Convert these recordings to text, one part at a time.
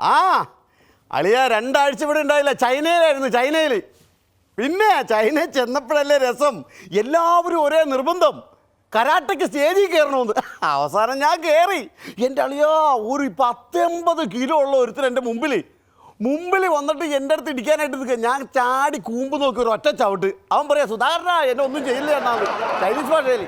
ആ അളിയ രണ്ടാഴ്ച ഇവിടെ ഉണ്ടായില്ല. ചൈനയിലായിരുന്നു ചൈനയിൽ. പിന്നെ ചൈന ചെന്നപ്പോഴല്ലേ രസം. എല്ലാവരും ഒരേ നിർബന്ധം. കരാട്ടയ്ക്ക് സ്റ്റേജിൽ കയറണമെന്ന്. അവസാനം ഞാൻ കയറി. എന്റെ അളിയാ ഒരു പത്തൊമ്പത് കിലോ ഉള്ള ഒരുത്തർ എന്റെ മുമ്പിൽ മുമ്പിൽ വന്നിട്ട് എന്റെ അടുത്ത് ഇടിക്കാനായിട്ട് നിൽക്കുക. ഞാൻ ചാടി കൂമ്പ് നോക്കി ഒരു ഒറ്റ ചവിട്ട്. അവൻ പറയാ സുധാകരണ എന്നെ ഒന്നും ചെയ്യില്ല എന്നാണ്. ചൈനീസ് ഭാഷയിൽ.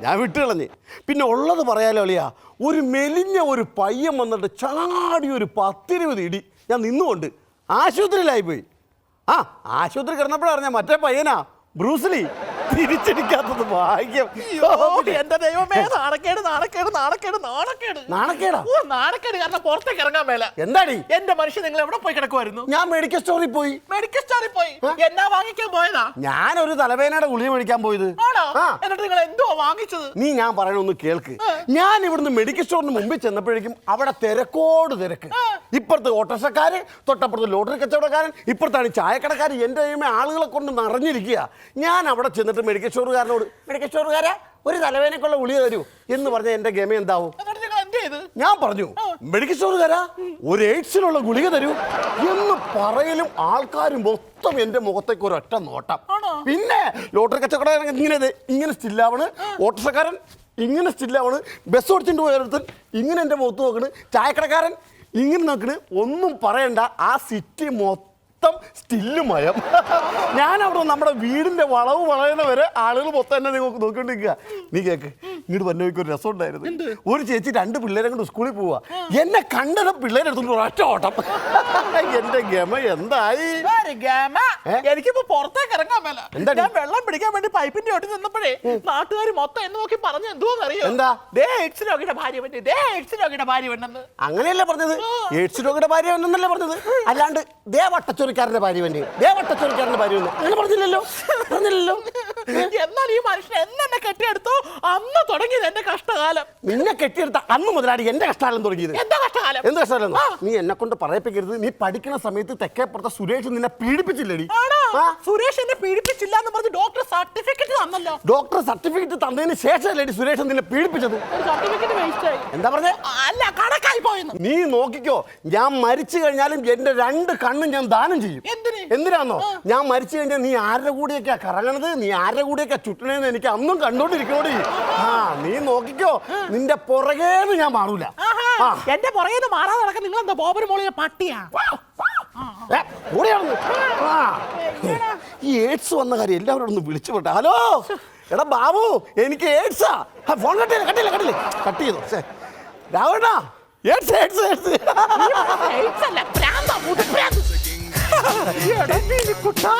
ഞാൻ വിട്ട് കളഞ്ഞ്. പിന്നെ ഉള്ളത് പറയാലോ അളിയാ ഒരു മെലിഞ്ഞ ഒരു പയ്യൻ വന്നിട്ട് ചാടി ഒരു പത്തിരുപത് ഇടി ഞാൻ നിന്നുകൊണ്ട് ആശുപത്രിയിലായിപ്പോയി ആ ആശുപത്രി കിടന്നപ്പോഴാണ് ഞാൻ മറ്റേ പയ്യനാ ബ്രൂസ്ലി തിരിച്ചടിക്കാത്തത് ഭാഗ്യം. എന്റെ ദൈവമേ നാണക്കേട് നാണക്കേട് നാണക്കേട് നാണക്കേട്. നാണക്കേടാ? ഓ നാണക്കേട് കാരണം പുറത്തേക്ക് ഇറങ്ങാൻ മേല. എന്താടി? എന്റെ മനുഷ്യൻ നിങ്ങൾ എവിടെ പോയി കിടക്കുമായിരുന്നു ഞാൻ മെഡിക്കൽ സ്റ്റോറിൽ പോയി. മെഡിക്കൽ സ്റ്റോറിൽ പോയി. എന്നാ വാങ്ങിക്കാൻ പോയതാ? ഞാനൊരു തലവേനയുടെ ഗുളിക മേടിക്കാൻ പോയത്. എന്നിട്ട് നിങ്ങൾ എന്തോ വാങ്ങിച്ചത്? നീ ഞാൻ പറയണൊന്ന് കേൾക്ക്. ഞാൻ ഇവിടുന്ന് മെഡിക്കൽ സ്റ്റോറിന് മുമ്പിൽ ചെന്നപ്പോഴേക്കും അവിടെ തിരക്കോട് തിരക്ക്. ഇപ്പുറത്ത് ഓട്ടോറിക്ഷക്കാര് തൊട്ടപ്പുറത്ത് ലോട്ടറി കച്ചവടക്കാരൻ ഇപ്പുറത്താണ് ചായക്കടക്കാരൻ എന്റെ ആളുകളെ കൊണ്ട് നിറഞ്ഞിരിക്കുക. ഞാൻ അവിടെ ചെന്നിട്ട് മെഡിക്കൽ സ്റ്റോറുകാരനോട് മെഡിക്കൽ സ്റ്റോറുകാരെ ഒരു തലവേനക്കുള്ള ഗുളിക തരൂ എന്ന് പറഞ്ഞ എന്റെ ഗമ എന്താവും? എന്നിട്ട് നിങ്ങൾ എന്ത് ചെയ്ത്? ഞാൻ പറഞ്ഞു മെഡിക്കൽ സ്റ്റോറുകാരാ ഒരു എയ്ഡ്സിനുള്ള ഗുളിക തരൂ എന്ന് പറയലും ആൾക്കാരും മൊത്തം എന്റെ മുഖത്തേക്ക് ഒരൊറ്റ നോട്ടം. പിന്നെ ലോട്ടറി കച്ചവടക്കാരൻ ഇങ്ങനെ ദേ ഇങ്ങനെ സ്റ്റില്ലാവണ് ഓട്ടോസക്കാരൻ ഇങ്ങനെ സ്റ്റില്ലാവണ് ബസ് ഓടിച്ചിട്ട് പോയടുത്ത് ഇങ്ങനെ എന്റെ മുഖത്ത് നോക്കണ്. ചായക്കടക്കാരൻ ഇങ്ങനെ നോക്കണ്. ഒന്നും പറയണ്ട. ആ സിറ്റി മൊത്തം സ്റ്റില്ല് മയം. ഞാൻ അവിടെ നമ്മുടെ വീടിന്റെ വളവ് വളയുന്ന വരെ ആളുകൾ മൊത്തം എന്നെ നിങ്ങൾക്ക് നോക്കി- നോക്കിക്കൊണ്ടിരിക്കുക നീ കേക്ക് ഇങ്ങോട്ട് വഴിക്ക് ഒരു രസം ഉണ്ടായിരുന്നു ഒരു ചേച്ചി രണ്ട് പിള്ളേരെ കൊണ്ട് സ്കൂളിൽ പോവാ. എന്നെ കണ്ടത് പിള്ളേരെ എടുത്തോണ്ട് ഒറ്റ ഓട്ടം. എന്റെ ഗമ എന്തായി? എനിക്കിപ്പോ പുറത്തേക്ക് ഇറങ്ങാൻ മേല? ഞാൻ വെള്ളം പിടിക്കാൻ വേണ്ടി പൈപ്പിന്റെ ഒട്ടി നിന്നപ്പോഴേ നാട്ടുകാർ മൊത്തം എന്ന് നോക്കി പറഞ്ഞു എന്തോന്ന് അറിയോ എന്താ? ദേ എക്സ് രോഗിയുടെ ഭാര്യ ദേ എയ്ഡ്സ് രോഗിയുടെ ഭാര്യ അങ്ങനെയല്ലേ പറഞ്ഞത്? എയ്ഡ്സ് രോഗിയുടെ ഭാര്യ പറഞ്ഞത്? അല്ലാണ്ട് ദേ വട്ടച്ചൊറിക്കാരന്റെ ഭാര്യ വേണ്ടി. ദേ വട്ടച്ചൊറിക്കാരന്റെ ഭാര്യ അങ്ങനെ പറഞ്ഞില്ലല്ലോ? പറഞ്ഞില്ലല്ലോ? എന്നാൽ ഈ മനുഷ്യൻ എന്നെ കെട്ടിയെടുത്തോ? അന്ന് തുടങ്ങിയത് എന്റെ കഷ്ടകാലം. നിന്നെ കെട്ടിയെടുത്ത അന്ന് മുതലാടി എന്റെ കഷ്ടകാലം തുടങ്ങിയത്. എന്താ കഷ്ടകാലം? എന്ത് കഷ്ടകാലം? നീ എന്നെ കൊണ്ട് പറയിപ്പിക്കരുത്. നീ പഠിക്കുന്ന സമയത്ത് തെക്കേപ്പുറത്തെ സുരേഷ് നിന്നെ പീഡിപ്പിച്ചില്ലേ സുരേഷ് എന്നെ പീഡിപ്പിച്ചില്ല എന്ന് പറഞ്ഞ് ഡോക്ടർ സർട്ടിഫിക്കറ്റ് തന്നല്ലോ. ഡോക്ടർ സർട്ടിഫിക്കറ്റ് തന്നതിന് ശേഷമല്ലേ സുരേഷ് നിന്നെ പീഡിപ്പിച്ചത്. സർട്ടിഫിക്കറ്റ് വേസ്റ്റ് ആയി. എന്താ പറഞ്ഞേ? അല്ല കണക്കായി പോയെന്ന്. നീ നോക്കിക്കോ ഞാൻ മരിച്ചു കഴിഞ്ഞാലും എന്റെ രണ്ട് കണ്ണും ഞാൻ ദാനം ചെയ്യും. എന്തിന്? എന്തിനാന്നോ? ഞാൻ മരിച്ചു കഴിഞ്ഞാൽ നീ ആരുടെ കൂടെയൊക്കെയാ കറങ്ങണത്? നീ ആരുടെ കൂടെയൊക്കെ ചുറ്റണേന്ന് എനിക്ക് അന്നും കണ്ടോണ്ടിരിക്കണോടി. ആ. നീ നോക്കിക്കോ. നിന്റെ പുറകേന്ന് ഞാൻ മാറൂല. എന്റെ പുറകേന്ന് മാറാതെ നടക്കാൻ നിങ്ങൾ എന്താ ബോബൻ മോളിലെ പട്ടിയാ. ഈ എയ്ഡ്സ് വന്ന കാര്യം എല്ലാവരും ഒന്ന് വിളിച്ചു പോട്ടെ ഹലോ. എടാ ബാബു എനിക്ക് എയ്ഡ്സാ ഫോൺ കട്ടില്ല കട്ടില്ല കട്ടില്ല കട്ട് ചെയ്തു. Ravana AIDS AIDS AIDS AIDS അല്ല, പ്രാന്താ. എടാ, കുട്ടാ,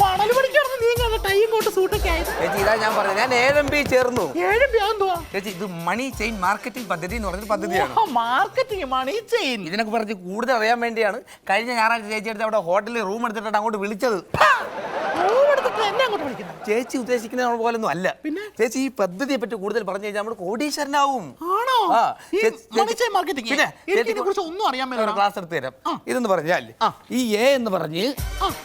മണൽ പണിക്കായിരുന്നു നീ ഇങ്ങനെ ടൈം കൊണ്ട് സൂട്ടൊക്കെ ആയത്? ചേച്ചി ഇതാ ഞാൻ പറഞ്ഞത്. ഞാൻ ഏഴം പി ചേർന്നു? ഏഴ് ഭ്രാന്തുവാ ചേച്ചി ഇത് മണി ചെയിൻ മാർക്കറ്റിംഗ് പദ്ധതി എന്ന് പറഞ്ഞൊരു പദ്ധതിയാണ്. മാർക്കറ്റിംഗ് മണി ചെയിൻ ഇതിനൊക്കെ പറഞ്ഞ് കൂടുതൽ അറിയാൻ വേണ്ടിയാണ് കഴിഞ്ഞ ഞായറാഴ്ച ചേച്ചി എടുത്ത് അവിടെ ഹോട്ടലിൽ റൂം എടുത്തിട്ടാണ് അങ്ങോട്ട് വിളിച്ചത്. എന്നെ അങ്ങോട്ട് വിളിക്കുന്നത് ചേച്ചി ഉദ്ദേശിക്കുന്ന പോലൊന്നും അല്ല. പിന്നെ? ചേച്ചി ഈ പദ്ധതിയെ പറ്റി കൂടുതൽ പറഞ്ഞു കഴിഞ്ഞാൽ നമ്മൾ കോടീശ്വരനാവും. ആണോ? ആ, ഈ ചേ- മാർക്കറ്റിംഗ് പിന്നെ, എനിക്ക് ചേച്ചി- ഇതിനെ ഒന്നും അറിയാൻ ഒരു ക്ലാസ് എടുത്ത് തരാം. ഇതെന്ന് പറഞ്ഞാൽ ഈ എ എന്ന് പറഞ്ഞ്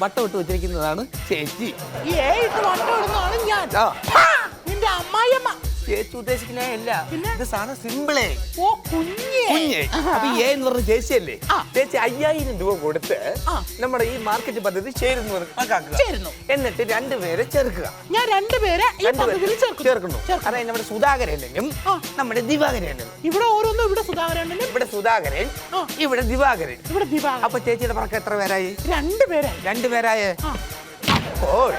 വട്ടം ഇട്ട് വെച്ചിരിക്കുന്നതാണ് ചേച്ചി. ഈ ഏ ഇട്ട് വട്ടം ഇടുന്നതാണ് ഞാൻ. ആ. ഹാ, നിന്റെ അമ്മായിയമ്മ. ചേച്ചി ഉദ്ദേശിക്കുന്ന അല്ല ഇത് സാധനം സിമ്പിളേ ഓ കുഞ്ഞേ. കുഞ്ഞ്. അപ്പൊ ഏ എന്ന് പറഞ്ഞ ചേച്ചി അല്ലേ? ചേച്ചി അയ്യായിരം രൂപ കൊടുത്ത്. നമ്മുടെ ഈ മാർക്കറ്റ് പദ്ധതി ചേരുന്നു എന്ന് കണക്കാക്കുക. ചേരുന്നു. എന്നിട്ട് രണ്ടുപേരെ ചേർക്കുക. ഞാൻ രണ്ടുപേരെ ഈ പദ്ധതിയിൽ ചേർക്കുന്നു. ചേർക്കുന്നു. അതായത് നമ്മുടെ സുധാകരനും ആ. നമ്മുടെ ദിവാകരനും ഇവിടെ ഓരോന്നും ഇവിടെ സുധാകരനും ഇവിടെ സുധാകരൻ ആ. ഇവിടെ ദിവാകരൻ. ഇവിടെ ദിവാകരൻ. അപ്പൊ ചേച്ചിയുടെ പറക്ക എത്ര പേരായി? രണ്ടുപേരെ രണ്ടുപേരായ ആ. അപ്പോൾ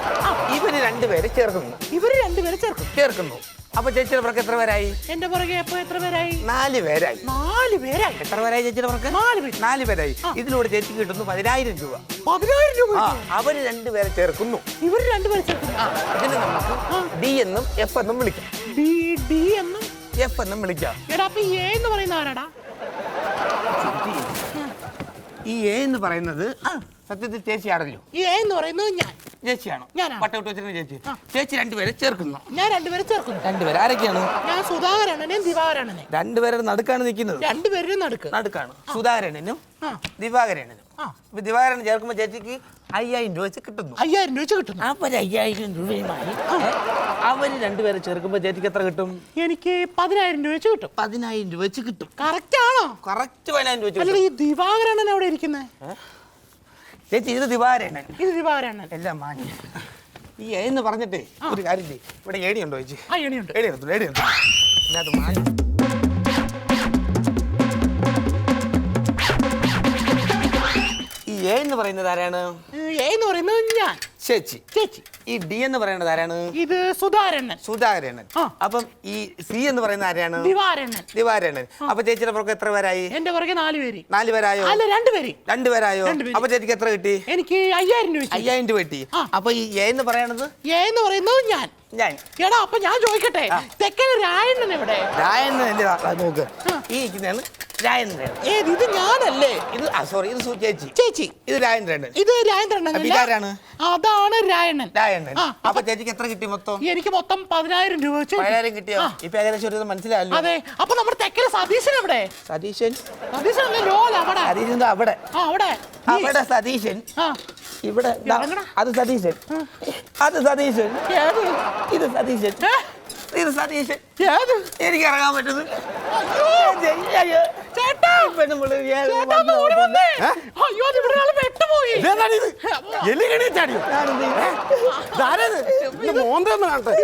ഇവർ രണ്ടുപേരെ ചേർക്കുന്നു. ഇവർ രണ്ടുപേരെ ചേർക്കും ചേർക്കുന്നു. അപ്പൊ ചേച്ചിയുടെ പുറക്ക് എത്ര പേരായി? എന്റെ പുറകെ അപ്പൊ എത്ര പേരായി? നാല് പേരായി. നാല് പേരായി. എത്ര പേരായി ചേച്ചിയുടെ പുറക്ക് നാല് പേര് നാല് പേരായി. ഇതിലൂടെ ചേച്ചിക്ക് കിട്ടുന്നു പതിനായിരം രൂപ. പതിനായിരം രൂപ ആ. അവർ രണ്ടുപേരെ ചേർക്കുന്നു. ഇവർ രണ്ടുപേരെ ചേർക്കുന്നു. അതിന് നമുക്ക് ഡി എന്നും എഫ് എന്നും വിളിക്കാം. ഡി ഡി എന്നും? എഫ് എന്നും വിളിക്കാം. എടാ അപ്പൊ എ എന്ന് പറയുന്ന ആരാടാ? ഈ എ എന്ന് പറയുന്നത് സത്യത്തിൽ ചേച്ചി ആണല്ലോ ഈ എ എന്ന് പറയുന്നത് ഞാൻ. ചേച്ചിയാണോ? ഞാനാണ്. വട്ടമിട്ട് വെച്ചിരുന്ന ചേച്ചി. ചേച്ചി രണ്ടുപേരെ ചേർക്കുന്നു. ഞാൻ രണ്ടുപേരെ ചേർക്കുന്നു. രണ്ടുപേര്? ആരൊക്കെയാണ്? ഞാൻ സുധാകരണനും ദിവാകരണ്ണനെ രണ്ടുപേരെ നടുക്കാണ് നിൽക്കുന്നത്. രണ്ടുപേരും നടുക്ക്. നടുക്കാണ്. സുധാകരനും ആ. ദിവാകരനും ആ. ഇപ്പൊ ദിവാകരൻ ചേർക്കുമ്പോൾ ചേച്ചിക്ക് അയ്യായിരം രൂപ വെച്ച് കിട്ടുന്നു. അയ്യായിരം രൂപ വെച്ച് കിട്ടുന്നു. ഒരു അയ്യായിരം രൂപയുമായി ഏ, അവർ രണ്ടുപേരെ ചേർക്കുമ്പോൾ ചേച്ചിക്ക് എത്ര കിട്ടും? എനിക്ക് പതിനായിരം രൂപ വെച്ച് കിട്ടും. പതിനായിരം രൂപ വെച്ച് കിട്ടും. കറക്റ്റ് ആണോ? കറക്റ്റ് പതിനായിരം രൂപ വെച്ച് കിട്ടും. ഈ ദിവാകരണൻ എവിടെ ഇരിക്കുന്നത് ചേച്ചി ഇത് ദിവാരണ്ണൻ ഇത് ദിവാരണ്ണൻ എല്ലാം മാങ്ങി ഈ എന്ന് പറഞ്ഞിട്ടേ ഒരു കാര്യം ചെയ്യ് ഇവിടെ ഏടിയുണ്ടോ ചേച്ചി? ആ എണിയുണ്ട് ഏടി എടുത്തു ഏടി എടുത്തു ഇതിനകത്ത് മാന്യ. ഈ എ എന്ന് പറയുന്നത് ആരാണ്? ഏ എന്ന് പറയുന്നത് ഞാൻ. ചേച്ചി ചേച്ചി ഈ ഡി എന്ന് പറയുന്നത് ആരാണ്? ഇത് സുധാരണൻ സുധാകരണൻ ആ. അപ്പം ഈ സി എന്ന് പറയുന്ന ആരാണ്? ദിവാരണൻ ദിവാരനൻ അപ്പൊ ചേച്ചിയുടെ പുറത്ത് എത്ര പേരായി? എന്റെ പുറകെ നാല് പേര്. നാല് പേരായോ? അല്ല രണ്ടുപേര് രണ്ടുപേരായോ രണ്ടുപേര്. അപ്പൊ ചേച്ചിക്ക് എത്ര കിട്ടി? എനിക്ക് അയ്യായിരം രൂപ വെച്ച് അയ്യായിരം രൂപ കിട്ടി ആ. അപ്പൊ ഈ എ എന്ന് പറയണത് എ എന്ന് പറയുന്നത് ഞാൻ. ഞാൻ. എടാ അപ്പൊ ഞാൻ ചോദിക്കട്ടെ? തെക്കന് രായണ്ണൻ എവിടെ? രായണ്ണൻ എന്റെ ആ, നോക്ക്. ഈ ഇരിക്കുന്നതാണ് ഏത് ഇത് ഞാനല്ലേ? ഇത് സോറി ഇത് സു ചേച്ചി. ചേച്ചി. ഇത് രാജേന്ദ്രൻ ഇത് അപ്പൊ ഇതാരാണ്? അതാണ് രായണ്ണൻ. രായണ്ണൻ. ആ, അപ്പൊ ചേച്ചിക്ക് എത്ര കിട്ടി മൊത്തം? എനിക്ക് മൊത്തം പതിനായിരം രൂപ വെച്ച് പതിനായിരം കിട്ടിയോ? ഇപ്പൊ ഏകദേശം ഒരു ഇത് മനസ്സിലായല്ലോ. അതെ. അപ്പൊ നമ്മുടെ തെക്കന് സതീശൻ എവിടെ? സതീശൻ. സതീശൻ അല്ലേ? ലോല അവിടെ. സതീശൻ ദാ അവിടെ. ആ അവിടെ. ഈ- അവിടെ സതീശൻ. ആ. ഇവിടെ ദാ, ഇറങ്ങടാ. അത് സതീശൻ. അത് സതീശൻ. ഏത്? ഇത് സതീശൻ. ഏ? ഇത് സതീശൻ. എനിക്ക് ഇറങ്ങാൻ പറ്റുന്നു. അയ്യോ ചേട്ടാ! ചേട്ടാ ഒന്ന് ഓടി വന്നേ! അയ്യോ അത് ഇവിടെ ഒരാൾ പെട്ടുപോയി. ഇതേതാണിത് എലികണി ചാടിയോ ഇതാരേത് ഇത്? മോന്തെന്ന് കാണട്ടെ.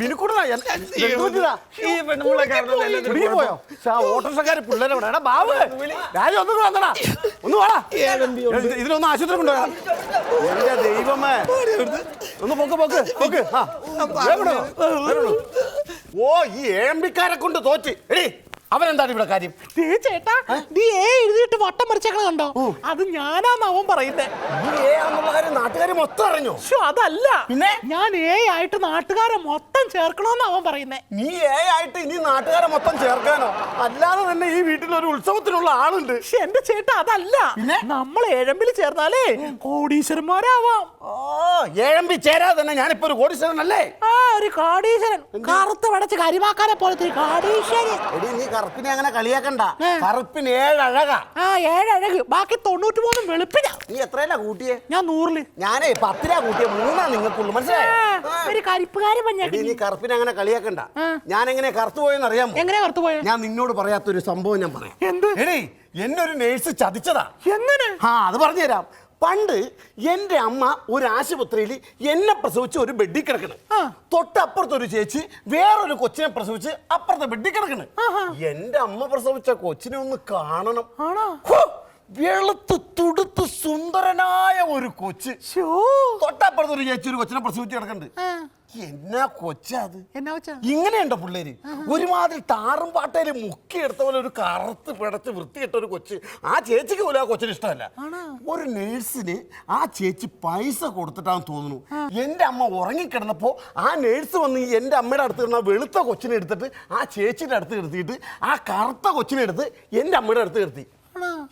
ബിനുക്കുട്ടനാ ഈ പെണ്ണുമുള്ള കാരണം എല്ലാം പിടിയിൽ പോയോ? ആ ഓട്ടോറിക്ഷക്കാര് പിള്ളേരെ വിടാ. ബാബു രാജ ഒന്നും വന്നടാ. ഒന്ന് വാടാ. ഇത് ഇതിലൊന്ന് ആശുപത്രി കൊണ്ടുവരാം. എന്റെ ദൈവമേ. ഒന്ന് പൊക്ക് പൊക്ക് പൊക്ക്. ആ? ഓ ഈ ഏമ്പിക്കാരെ കൊണ്ട് തോറ്റ്. എടീ അവനെന്താണ് ഇവിടെ കാര്യം? ദേ ചേട്ടാ നീ ഏ എഴുതിയിട്ട് വട്ടം മറിച്ചേക്കണ കണ്ടോ? അത് ഞാനാന്ന് അവൻ പറയുന്നേ. നാട്ടുകാർ മൊത്തം അറിഞ്ഞോ? അതല്ല. പിന്നെ? ഞാൻ ഏ ആയിട്ട് നാട്ടുകാരെ മൊത്തം ചേർക്കണോന്ന് അവൻ പറയുന്നേ. നീ ഏ ആയിട്ട് ഇനി നാട്ടുകാരെ മൊത്തം ചേർക്കാനോ? അല്ലാതെ തന്നെ ഈ വീട്ടിൽ ഒരു ഉത്സവത്തിനുള്ള ആളുണ്ട്. പക്ഷെ എന്റെ ചേട്ടാ അതല്ല. നമ്മൾ ഏഴമ്പിൽ ചേർന്നാലേ കോടീശ്വരന്മാരാവാം. ഓ ഏഴമ്പി ചേരാതെ തന്നെ ഞാനിപ്പോ ഒരു കോടീശ്വരനല്ലേ? ആ ഒരു കോടീശ്വരൻ. കറുത്ത് പടച്ച് കരിമാക്കാനെ പോലത്തെ ഒരു കോടീശ്വരൻ. എടി നീ കറുപ്പിനെ അങ്ങനെ കളിയാക്കണ്ട. കറുപ്പിന് ഏഴഴകാ. ആ ഏഴഴക്. ബാക്കി തൊണ്ണൂറ്റി മൂന്നും വെളുപ്പിനാ. നീ എത്രയല്ല കൂട്ടിയേ? ഞാൻ നൂറിൽ. ഞാനേ പത്തിലാ കൂട്ടിയ. മൂന്നാ നിങ്ങൾക്കുള്ളു മനസ്സിലായോ. ഒരു കരിപ്പുകാരൻ എടി നീ കറുപ്പിനെ അങ്ങനെ കളിയാക്കണ്ട. ഞാൻ എങ്ങനെ കറുത്തു പോയെന്ന് അറിയാമോ? എങ്ങനെ കറുത്തു പോയ? ഞാൻ നിന്നോട് പറയാത്തൊരു സംഭവം ഞാൻ പറയാം. എന്ത്? എടി എന്നൊരു നേഴ്സ് ചതിച്ചതാ. എങ്ങനെ ആ അത് പറഞ്ഞുതരാം. പണ്ട് എന്റെ അമ്മ ഒരു ആശുപത്രിയിൽ എന്നെ പ്രസവിച്ച് ഒരു ബെഡിൽ കിടക്കണ്. തൊട്ടപ്പുറത്ത് ഒരു ചേച്ചി വേറൊരു കൊച്ചിനെ പ്രസവിച്ച് അപ്പുറത്തെ ബെഡിൽ കിടക്കണ്. എന്റെ അമ്മ പ്രസവിച്ച കൊച്ചിനെ ഒന്ന് കാണണം. വെളുത്ത് തുടുത്ത് സുന്ദരനായ ഒരു കൊച്ച്. തൊട്ടപ്പുറത്ത് ഒരു ചേച്ചി ഒരു കൊച്ചിനെ പ്രസവിച്ച് കിടക്കുന്നുണ്ട്. എന്നാ കൊച്ചത് എന്നാ ഇങ്ങനെയുണ്ടോ പിള്ളേര്? ഒരുമാതിരി താറും പാട്ടയിൽ മുക്കിയെടുത്ത പോലെ ഒരു കറുത്ത് പിടച്ച് വൃത്തിയിട്ട ഒരു കൊച്ച്. ആ ചേച്ചിക്ക് പോലും ആ കൊച്ചിന് ഇഷ്ടമല്ല. ഒരു നേഴ്സിന് ആ ചേച്ചി പൈസ കൊടുത്തിട്ടാന്ന് തോന്നുന്നു. എന്റെ അമ്മ ഉറങ്ങിക്കിടന്നപ്പോ ആ നേഴ്സ് വന്ന് എന്റെ അമ്മയുടെ അടുത്ത് കിടന്ന വെളുത്ത കൊച്ചിനെ എടുത്തിട്ട് ആ ചേച്ചിയുടെ അടുത്ത് കിടത്തിയിട്ട് ആ കറുത്ത കൊച്ചിനെ എടുത്ത് എന്റെ അമ്മയുടെ അടുത്ത് കിടത്തി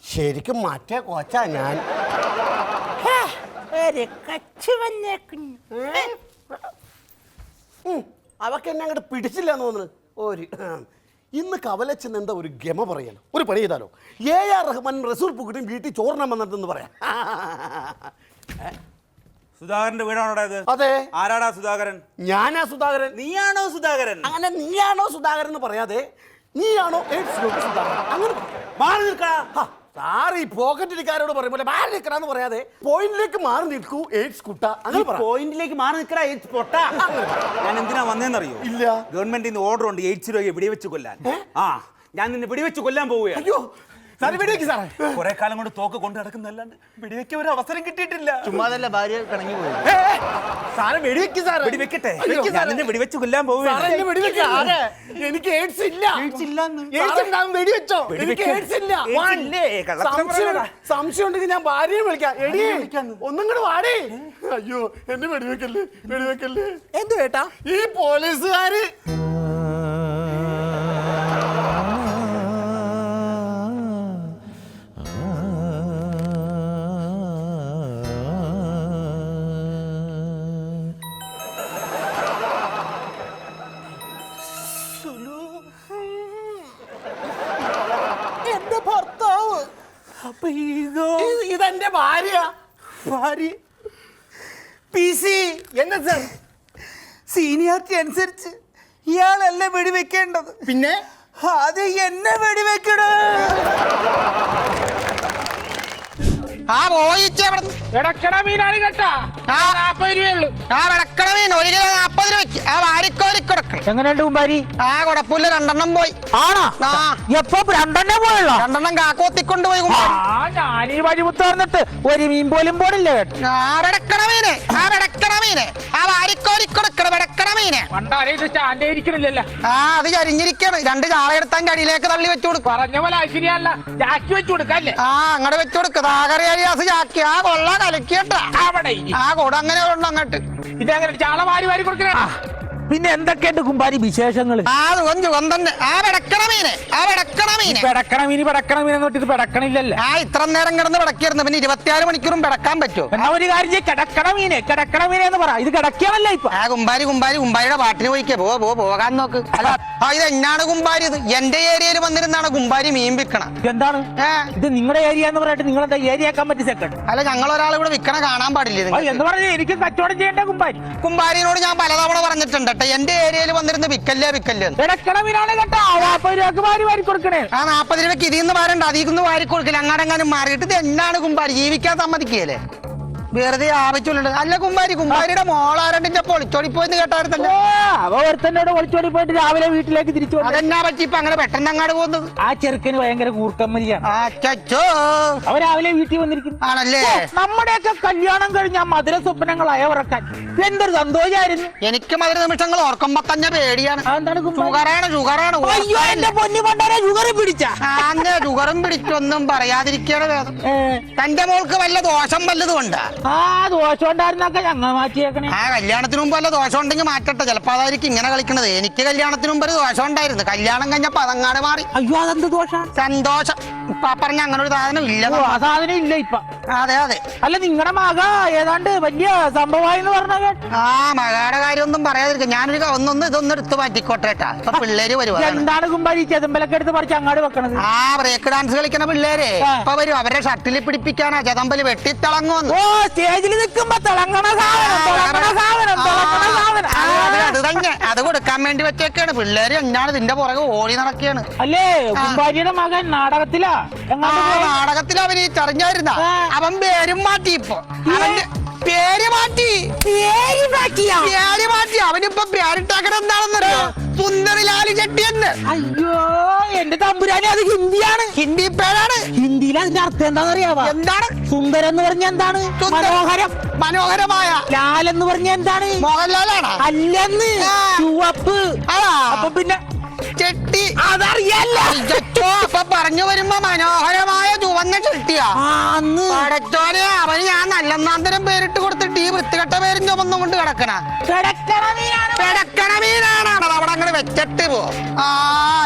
ശരിക്കും മറ്റേ കോച്ചാ ഞാൻ. ഹേ, ഒരു കച്ചി വന്നേക്കുന്നു ഉം, അവക്ക് എന്നെ അങ്ങോട്ട് പിടിച്ചില്ല എന്ന് തോന്നുന്നു ഒരു. ഇന്ന് കവലച്ചെന്ന് എന്താ ഒരു ഗമ പറയല്ലോ ഒരു പണി ചെയ്താലോ? എ ആർ റഹ്മാൻ റസൂൽ പുക്കിട്ടും വീട്ടിൽ ചോറിനാൻ വന്നിട്ടെന്ന് പറയാം. സുധാകരന്റെ വീടാണോ ഇത് അതെ? ആരാടാ സുധാകരൻ? ഞാനാ സുധാകരൻ. നീയാണോ സുധാകരൻ? അങ്ങനെ നീയാണോ സുധാകരൻ എന്ന് പറയാതെ നീയാണോ അങ്ങനെ. മാറി നിൽക്കാ ഈ പോക്കറ്റിരിക്കാരോട് പറയുമ്പോൾ മാറി നിൽക്കണമെന്ന് പറയാതെ പോയിന്റിലേക്ക് മാറി നിൽക്കൂ എയ്ഡ്സ് കുട്ട. അങ്ങനെ പറ. പോയിന്റിലേക്ക് മാറി നിൽക്കടാ എയ്ഡ്സ് പൊട്ട. ഞാൻ എന്തിനാ വന്നേന്നറിയോ? ഇല്ല. ഗവൺമെന്റിന്റെ ഓർഡർ ഉണ്ട് എയ്ഡ്സ് രോഗിയെ വെടിവെച്ച് കൊല്ലാൻ. ആ ഞാൻ നിന്നെ വെടിവെച്ച് കൊല്ലാൻ പോവുകയാണ്. അയ്യോ സാറ് വെടിവെക്ക് സാറേ. കുറെ കാലം കൊണ്ട് തോക്ക് കൊണ്ട് നടക്കുന്നല്ലാണ്ട് വെടിവെക്ക ഒരു അവസരം കിട്ടിയിട്ടില്ല. ചുമ്മാതല്ല ഭാര്യ പിണങ്ങി പോയി. സാറ് വെടിവെക്ക് സാറേ. വെടിവെക്കട്ടെ? നിന്നെ വെടിവെച്ച് കൊല്ലാൻ എന്നെ പോവുകയാണ് വെടിവെക്ക്. എനിക്ക് എയ്ഡ്സ് ഇല്ല. എയ്ഡ്സ് ഇല്ലാന്ന്. എയ്ഡ്സ് ഉണ്ടാവും വെടിവെച്ചോ. എനിക്ക് എയ്ഡ്സ് ഇല്ല. സംശയം ഉണ്ടെങ്കിൽ ഞാൻ ഭാര്യയെ വിളിക്കാം. എടി ഒന്നും കൂടെ വാടി. അയ്യോ എന്നെ വെടിവെക്കല്ലേ വെടിവെക്കല്ലേ. എന്തു കേട്ടാ ഈ പോലീസുകാര് അപ്പൊ ഇതോ? ഇത് ഇതെന്റെ ഭാര്യ. ഭാര്യ? പി സി എന്നെ സാർ? സീനിയോറിറ്റി അനുസരിച്ച് ഇയാളല്ല വെടിവെക്കേണ്ടത്? പിന്നെ? അത് എന്നെ വെടിവെക്കണ? ആ പോയിച്ചേ അവിടെ മീനാണ് കേട്ടാ. ആ. നാപ്പത് രൂപയുള്ളൂ ആ വിളക്കണ മീൻ ഒരു കിലോ നാപ്പത് രൂപയ്ക്ക് ആ വാരിക്കോരി കൊടുക്കണം എങ്ങനെയുണ്ട് കുമ്പാരി ആ കുഴപ്പമില്ല രണ്ടെണ്ണം പോയി. ആണോ? ആ. എപ്പോ രണ്ടെണ്ണേ പോയല്ലോ രണ്ടെണ്ണം കാക്കോത്തിക്കൊണ്ട് പോയി കുമ്പാരി. ആ ഞാൻ ഈ വഴിമുത്ത് വന്നിട്ട് ഒരു മീൻ പോലും പോണില്ല കേട്ടോ. ആ മീന്. ആ വെടക്കണ ആ വാരിക്കോരി കൊടുക്കണം വെടക്കണ മീന്. പണ്ടാരെ ഇത് സ്റ്റാൻഡ് ഇരിക്കണില്ലല്ലോ. ആ അത് ചരിഞ്ഞിരിക്കണം. രണ്ട് ചാള എടുത്താൻ അടിയിലേക്ക് തള്ളി വെച്ചു കൊടുക്കും. പറഞ്ഞ പോലെ ശരിയല്ല ജാക്കി വെച്ചു കൊടുക്കല്ലേ ആ അങ്ങോട്ട് വെച്ചു കൊടുക്കുക താകറിയാസ് ചാക്കി ആ കൊള്ള. കലക്കിയട്ടാ അവിടെ. ആ കൂടെ അങ്ങനെ ഉണ്ട് അങ്ങോട്ട്. ഇതെങ്ങനെ ചാള വാരി വാരി കൊടുക്കണ? പിന്നെ എന്തൊക്കെയുണ്ട് കുമ്പാരി വിശേഷങ്ങൾ ആ ആ ആ പെടക്കണ മീന് പെടക്കണ മീൻ എന്നിട്ട് ഇത് ആ ഇത്ര നേരം കിടന്ന് പിടക്കായിരുന്നു പിന്നെ ഇരുപത്തിയാറ് മണിക്കൂറും പിടക്കാൻ പറ്റുമോ? എന്നാ ഒരു കാര്യം കിടക്കണ മീനെ കിടക്കണ മീന് എന്ന് പറ. ഇത് കിടക്കണല്ലോ ഇപ്പൊ. ആ കുമ്പാരി കുമ്പാരി കുമ്പാരിയുടെ പാട്ടിന് പോയിക്കേ. പോ പോ പോകാൻ നോക്ക്. അല്ല ആ ഇത് എന്നാണ് കുമ്പാരി ഇത്? എന്റെ ഏരിയയിൽ വന്നിരുന്നാണ് കുമ്പാരി മീൻ വിൽക്കണം എന്താണ്? ഇത് നിങ്ങളുടെ ഏരിയ എന്ന് പറഞ്ഞിട്ട് നിങ്ങൾ എന്താ ഏരിയ ആക്കാൻ പറ്റി സെക്കൻഡ് അല്ല ഞങ്ങൾ ഒരാൾ ഇവിടെ വിൽക്കണ കാണാൻ പാടില്ല എന്ന് പറഞ്ഞാൽ എനിക്ക് കച്ചവടം ചെയ്യേണ്ട കുമ്പാരി കുമ്പാരിനോട് ഞാൻ പലതവണ പറഞ്ഞിട്ടുണ്ട് കേട്ടോ എന്റെ ഏരിയയിൽ വന്നിരുന്ന് വിക്കല്ല വിക്കല്ല ആ നാപ്പത് രൂപക്ക് ഇതിന്ന് വാരണ്ട ഇതിൽ നിന്ന് അതിൽ നിന്ന് വാരി കൊടുക്കില്ല അങ്ങാടെങ്ങാനും മാറിയിട്ട് ഇത് എന്നാണ് കുമ്പാരി ജീവിക്കാൻ സമ്മതിക്കുകയല്ലേ? വെറുതെ ആവശ്യമുണ്ട് അല്ല കുമ്പാരി കുമ്പാരിയുടെ മോളാരണ്ടിന്റെ പൊളിച്ചോടി പോയെന്ന് കേട്ടായിരുന്നല്ലോ. അവ ഒളിച്ചോടി പോയിട്ട് രാവിലെ വീട്ടിലേക്ക് തിരിച്ചു അതെന്നാ പറ്റി? ഇപ്പൊ അങ്ങനെ പെട്ടെന്ന് അങ്ങോട്ട് പോകുന്നത്? ആ ചെറുക്കന് ഭയങ്കര കൂർക്കമ്മലിയാണ് അച്ചോ അവ രാവിലെ വീട്ടിൽ വന്നിരിക്കുന്നു. ആണല്ലേ? നമ്മുടെയൊക്കെ കല്യാണം കഴിഞ്ഞ മധുര സ്വപ്നങ്ങളായ ഉറക്കാൻ എന്തൊരു സന്തോഷമായിരുന്നു എനിക്ക് മധുര നിമിഷങ്ങൾ ഓർക്കുമ്പോ തന്നെ പേടിയാണ്? ഷുഗറാണ് ഷുഗറാണ് അയ്യോ എന്റെ പൊന്നു പണ്ടാരെ ഷുഗറും പിടിച്ച. അങ്ങനെ ഷുഗറും പിടിച്ചൊന്നും പറയാതിരിക്കണ തന്റെ മോൾക്ക് വല്ല ദോഷം വല്ലതും ഉണ്ടാ? ആ ദോഷം ഉണ്ടായിരുന്നൊക്കെ ഞങ്ങൾ മാറ്റിയേക്കണേ. ആ കല്യാണത്തിന് മുമ്പ് വല്ല ദോഷം ഉണ്ടെങ്കിൽ മാറ്റട്ടെ. ചിലപ്പോ അതായിരിക്കും ഇങ്ങനെ കളിക്കണത്. എനിക്ക് കല്യാണത്തിന് മുമ്പ് ഒരു ദോഷം ഉണ്ടായിരുന്നു. കല്യാണം കഴിഞ്ഞപ്പോ അതങ്ങാട് മാറി. അയ്യോ അതെന്ത് ദോഷം? സന്തോഷം. പറഞ്ഞ അങ്ങനെ ഒരു സാധനം ഇല്ല ഓ, ആ സാധനം ഇല്ല ഇപ്പൊ. അതെ അതെ. അല്ല നിങ്ങളുടെ മക ഏതാണ്ട് വലിയ സംഭവമായി എന്ന് പറഞ്ഞ കേട്ടു ആ മകയുടെ കാര്യമൊന്നും പറയാതിരിക്കും. ഞാനൊരു ക- ഒന്നൊന്ന് ഇതൊന്നും എടുത്ത് മാറ്റിക്കോട്ടെ കേട്ടാ ഇപ്പൊ പിള്ളേര് വരുവാ എന്താണ് കുമ്പാരി ചെതമ്പലൊക്കെ എടുത്ത് പറിച്ച് അങ്ങാട് വെക്കണത്. ആ ബ്രേക്ക് ഡാൻസ് കളിക്കണ പിള്ളേരെ. ആ. ഇപ്പൊ വരും അവരെ ഷട്ടിൽ പിടിപ്പിക്കാനാ. ചതമ്പൽ വെട്ടിത്തിളങ്ങുമെന്ന് ഓ സ്റ്റേജിൽ നിൽക്കുമ്പോ തിളങ്ങണ സാധനം തിളങ്ങണ കൊടുക്കാൻ വേണ്ടി വെച്ചേക്കാണ് പിള്ളേര് എന്നാണ് ഇതിന്റെ പുറകെ ഓടി നടക്കുകയാണ് അല്ലേ? കുമ്പാരിയുടെ മകൻ നാടകത്തിലാ. നാടകത്തിൽ അവന് ചറിഞ്ഞായിരുന്ന അവൻ പേരും മാറ്റി ഇപ്പൊ. അവന്റെ പേര് മാറ്റി. പേര് മാറ്റിയാ? പേര് മാറ്റി. അവനിപ്പൊ പേരിട്ടാക്കണ എന്താണെന്നറിയോ? സുന്ദരിലാലി ചെട്ടി എന്ന്. അയ്യോ എന്റെ തമ്പുരാനെ അത് ഹിന്ദിയാണ്. ഹിന്ദി പേരാണ്. ഹിന്ദിയിൽ അതിന്റെ അർത്ഥം എന്താണെന്നറിയാവാ? എന്താണ്? സുന്ദരം എന്ന് പറഞ്ഞ എന്താണ്? മനോഹരം. മനോഹരമായ. ലാൽ എന്ന് പറഞ്ഞ എന്താണ്? മോഹൻലാലാണ്. അല്ലെന്ന്. ചുവപ്പ്. അപ്പൊ പിന്നെ ചെട്ടി. അതറിയല്ലോ. അപ്പൊ പറഞ്ഞു വരുമ്പോ മനോഹരമായ ചുവന്ന ചെട്ടിയാ ആന്ന് പടച്ചോനെ അവന് ഞാൻ നല്ലെന്നാന്തരം പേരിട്ട് കൊടുത്തിട്ട് ഈ വൃത്തികെട്ട പേരും ചുമന്നുകൊണ്ട് കിടക്കണ. കിടക്കണ മീനാണ്. വെച്ചിട്ട് പോ ആ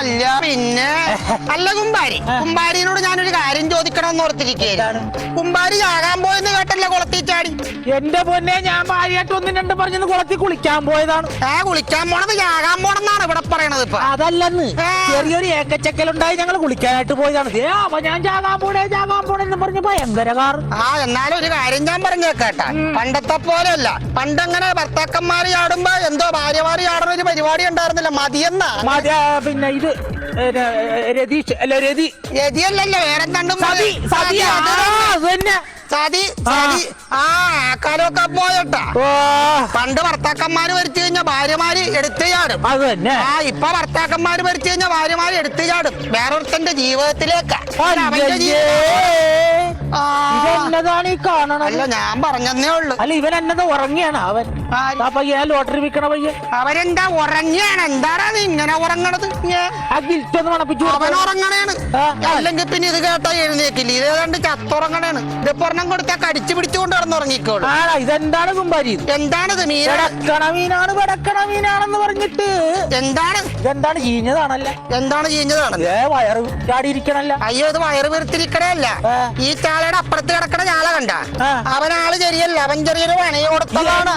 അല്ല പിന്നെ അല്ല കുമ്പാരി. കുമ്പാരിനോട് ഞാനൊരു കാര്യം ചോദിക്കണമെന്ന് ഓർത്തിരിക്കുകയാണ് കുമ്പാരി ചാകാൻ പോയെന്ന് കേട്ടല്ലേ കുളത്തി ചാടി എന്റെ പൊന്നെ ഞാൻ ഭാര്യയായിട്ട് ഒന്നും രണ്ടും പറഞ്ഞു കുളത്തിൽ കുളിക്കാൻ പോയതാണ്. ഏ കുളിക്കാൻ പോണത് ചാകാൻ പോണെന്നാണ് ഇവിടെ പറയണത് ഇപ്പൊ. അതല്ലെന്ന്. ചെറിയൊരു ഏക്കച്ചക്കലുണ്ടായി ഞങ്ങൾ കുളിക്കാനായിട്ട് പോയതാണ്. അപ്പൊ ഞാൻ ചാകാൻ പോണേ ചാകാൻ പോണേ എന്ന് പറഞ്ഞ് ഭയങ്കര കാർ ആ എന്നാലും ഒരു കാര്യം ഞാൻ പറഞ്ഞു കേട്ടാ. പണ്ടത്തെ പോലെയല്ല. പണ്ടങ്ങനെ ഭർത്താക്കന്മാര് ചാടുമ്പോ എന്തോ ഭാര്യമാര് ചാടുന്ന ഒരു പരിപാടി ഉണ്ടായിരുന്നില്ല. മതിയെന്നാ പിന്നെ ഇത് രതീഷ് അല്ല രതി. രതിയല്ലല്ലോ വേറെ എന്തും സതി സതി തന്നെ സതി സതി. ആ ആക്കാലൊക്കെ പോയട്ടാ. പണ്ട് ഭർത്താക്കന്മാര് വരുത്തി കഴിഞ്ഞ ഭാര്യമാര് എടുത്തു ചാടും. അത് തന്നെ ആ ഇപ്പൊ ഭർത്താക്കന്മാര് വരുത്തി കഴിഞ്ഞാ ഭാര്യമാര് എടുത്തു ചാടും. വേറൊരുത്തന്റെ ജീവിതത്തിലേക്ക്. അവന്റെ. ജീവിതം. ആ. ഇതെന്നതാണ് ഈ കാണണം അല്ല ഞാൻ പറഞ്ഞതേ ഉള്ളു. അല്ല ഇവൻ എന്നത് ഉറങ്ങിയാണ് അവൻ. ലോട്ടറി വിൽക്കണ പയ്യ അവരെന്താ ഉറങ്ങിയാണ് എന്താടാ നീ ഇങ്ങനെ ഉറങ്ങണത്? ആ ഗിൽറ്റ് ഒന്ന് മണപ്പിച്ചു അവൻ ഉറങ്ങണേണ്. അല്ലെങ്കിൽ പിന്നെ ഇത് കേട്ടാ എഴുന്നേക്കില്ല? ഇത് ഏതാണ്ട് ചത്തുറങ്ങണേണ്. ഇതിപ്പോ ഒരെണ്ണം കൊടുത്താ കടിച്ചു പിടിച്ചുകൊണ്ട് കിടന്നുറങ്ങിക്കോളൂ. ആടാ ഇതെന്താണ് കുമ്പാരി? എന്താണിത് മീൻ? വെടക്കണ മീനാണ് വടക്കണ മീനാണെന്ന് പറഞ്ഞിട്ട്. എന്താണ്? ഇതെന്താണ് ചീഞ്ഞതാണല്ല? എന്താണ് ജീഞ്ഞതാണ് ഏ വയറ് ചാടിയിരിക്കണല്ല? അയ്യോ ഇത് വയറ് വീർത്തിരിക്കണല്ല. ഈ ചാളയുടെ അപ്പുറത്ത് കിടക്കണ ചാള കണ്ട. അവനാൾ ചെറിയല്ല. അവൻ ചെറിയൊരു പണി കൊടുത്തതാണ്.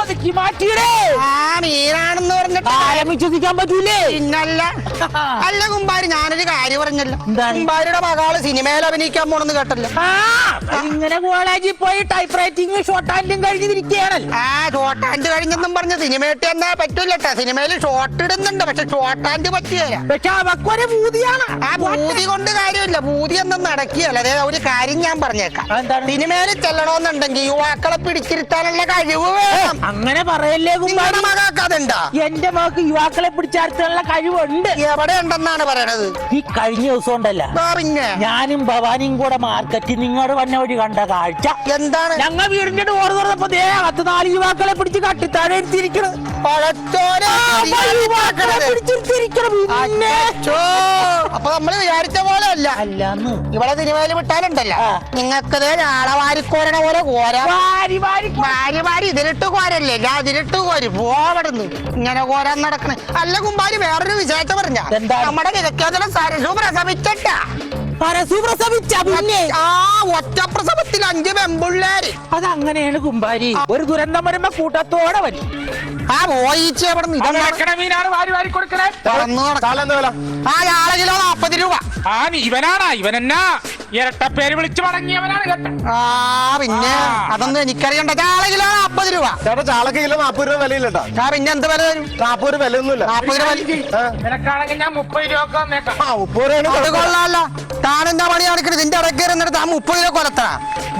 ഒതുക്കി മാറ്റിയിടേ? ആ മീനാണെന്ന് പറഞ്ഞിട്ട് കാലം വിശ്വസിക്കാൻ പറ്റൂലേ? പിന്നല്ല. അല്ല കുമ്പാരി ഞാനൊരു കാര്യം പറഞ്ഞല്ലോ? കുമ്പാരിയുടെ മകൾ സിനിമയിൽ അഭിനയിക്കാൻ പോണെന്ന് കേട്ടല്ലോ. ആ ഇങ്ങനെ കോളേജിൽ പോയി ടൈപ്പ് റൈറ്റിംഗ് ഷോർട്ട് ഹാൻഡും കഴിഞ്ഞിരിക്കുകയാണല്ലോ. ആ ഷോർട്ട് ഹാൻഡ് കഴിഞ്ഞെന്നും പറഞ്ഞ് സിനിമയിട്ട് എന്നാ പറ്റൂല കേട്ടോ സിനിമയിൽ ഷോർട്ട് ഇടുന്നുണ്ട് പക്ഷെ ഷോർട്ട് ഹാൻഡ് പറ്റിയല്ല പക്ഷെ അവക്കൊരു ഭൂതിയാണ് ആ ഭൂതി കൊണ്ട് കാര്യമില്ല. ഭൂതി ഒന്നും നടക്കുകയല്ല. അതായത് ഒരു കാര്യം ഞാൻ പറഞ്ഞേക്കാം? സിനിമയിൽ ചെല്ലണമെന്നുണ്ടെങ്കിൽ യുവാക്കളെ പിടിച്ചിരുത്താനുള്ള കഴിവ് വേണം അങ്ങനെ പറയല്ലേ നിങ്ങളുടെ കുമ്പാരി മകൾക്ക് അതുണ്ടാ? എന്റെ മകൾക്ക് യുവാക്കളെ പിടിച്ചാർത്തുള്ള കഴിവുണ്ട്. എവിടെ ഉണ്ടെന്നാണ് പറയണത്? ഈ കഴിഞ്ഞ ദിവസം ഉണ്ടല്ല. ആ, പിന്നെ. ഞാനും ഭവാനിയും കൂടെ മാർക്കറ്റിൽ നിങ്ങളുടെ വന്ന വഴി കണ്ട കാഴ്ച. എന്താണ്? ഞങ്ങൾ വീടിന്റെ ഡോർ തുറന്നപ്പോ ദേ അകത്ത് നാല് യുവാക്കളെ പിടിച്ച് കട്ടിത്താഴെ എടുത്തിരിക്കണ്. പഴച്ചോനെ ആ, യുവാക്കളെ പിടിച്ചിരുത്തിയിരിക്കണ് പിന്നെ. അച്ചോ. അപ്പൊ നമ്മൾ വിചാരിച്ച പോലെ അല്ല. അല്ലാന്ന്. ഇവിടെ സിനിമയിൽ വിട്ടാലുണ്ടല്ലോ. ആ. നിങ്ങൾക്കത് നാളെ വാരിക്കോരണ പോലെ കോര വാരി വാരി വാരി വാരി ഇതിലിട്ട് കോരല്ലേ? ഞാൻ ഇതിലിട്ട് കോരി. പോവടുന്ന് ഇങ്ങനെ കോരാൻ നടക്കണ. അല്ല കുമ്പാരി വേറൊരു വിശേഷം പറഞ്ഞ? നമ്മുടെ കിഴക്കേതല സരസു പ്രസവിച്ചിട്ട പരസ്യ പ്രസവിച്ച പിന്നെ? ആ ഒറ്റ പ്രസവത്തിൽ അഞ്ച് പെമ്പുള്ളേര്. അതങ്ങനെയാണ് കുമ്പാരി. ഒരു ദുരന്തം വരുമ്പോ കൂട്ടത്തോടെ വരും. ആ ഓയിച്ച അവിടെ നിന്ന് ഇതെന്താ? നടക്കണ മീനാണ് വാരി വാരി കൊടുക്കണേ. തുറന്നു നടക്ക- ആ ഞാളെ കിലോ നാപ്പത് രൂപ. ആ ഇവനാണാ ഇവനെന്നാ? ഇരട്ടപ്പേര് വിളിച്ചു മടങ്ങിയവനാണ് ആ പിന്നെ അതൊന്നും എനിക്കറിയണ്ട. ചാള കിലോ നാപ്പത് രൂപ. ചേട്ടാ ചാളക്ക് കിലോ നാപ്പത് രൂപ വിലയില്ലട്ടാ ആ പിന്നെ എന്ത് വില തരും നാപ്പത് രൂപ വിലയൊന്നുമില്ല. നാപ്പത് രൂപ വിലയ്ക്ക് നിനക്കാണെങ്കിൽ ഞാൻ മുപ്പത് രൂപ വന്നേക്കാം ആ മുപ്പത് രൂപ. കൊള്ളാല്ല താൻ എന്താ പണി നടക്കണത്? ഇതിന്റെ ഇടയ്ക്ക് ഇരുന്നിട്ട് ആ മുപ്പത് രൂപ കൊലത്തറ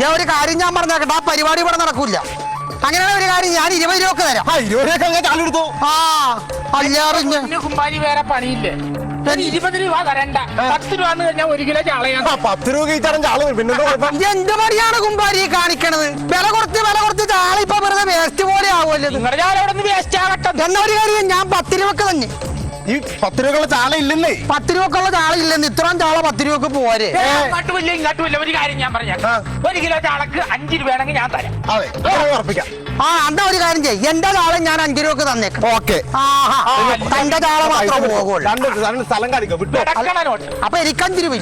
ഞാൻ ഒരു കാര്യം ഞാൻ പറഞ്ഞേക്കട്ടെ. ആ പരിപാടി ഇവിടെ നടക്കൂല. അങ്ങനെയുള്ള ഒരു കാര്യം ഞാൻ ഇരുപത് രൂപ തരാം. ആ ഇരുപത് രൂപ അങ്ങനെ ചാലെടുത്തു ആ അല്ല പിന്നെ കുമ്പാരി വേറെ പണിയില്ലേ? ഒരു ഇരുപത് രൂപ തരണ്ട. പത്ത് രൂപ എന്ന് കഴിഞ്ഞാൽ ഒരു കിലോ ചാളയാണ്. ആ പത്ത് രൂപ കഴിച്ചാലും ചാള വരും. പിന്നെന്താ കുഴപ്പം? എന്ത് പണിയാണ് കുമ്പാരി ഈ കാണിക്കണത്? വില കുറച്ച് വില കുറച്ച് ചാള ഇപ്പൊ വെറുതെ വേസ്റ്റ് പോലെ ആവുമല്ലോ ഇത്. നിങ്ങളുടെ ചാല അവിടെ നിന്ന് വേസ്റ്റ് ആകട്ടെ എന്നാ ഒരു കാര്യം ഞാൻ പത്ത് രൂപക്ക് തന്നെ. ഈ പത്ത് രൂപക്കുള്ള ചാള ഇല്ലെന്നേ. പത്ത് രൂപക്കുള്ള ചാള ഇല്ലെന്ന്. ഇത്രയും ചാള പത്ത് രൂപക്ക് പോരെ. ഏ, അങ്ങോട്ടും ഇല്ല ഒരു കാര്യം ഞാൻ പറഞ്ഞേക്കാം. ഒരു കിലോ ചാളക്ക് അഞ്ച് രൂപയാണെങ്കിൽ ഞാൻ തരാം. അതെ അത് ഉറപ്പിക്കാം. ആ എന്താ ഒരു കാര്യം ചെയ്യ്. എന്റെ താളം ഞാൻ അഞ്ചു രൂപക്ക് തന്നേക്കാം. ഓക്കെ. ആഹാ തന്റെ താളം മാത്രം പോകുള്ളൂ രണ്ട് സ്ഥലം കാണിക്കാം അപ്പൊ എനിക്ക് അഞ്ചു രൂപ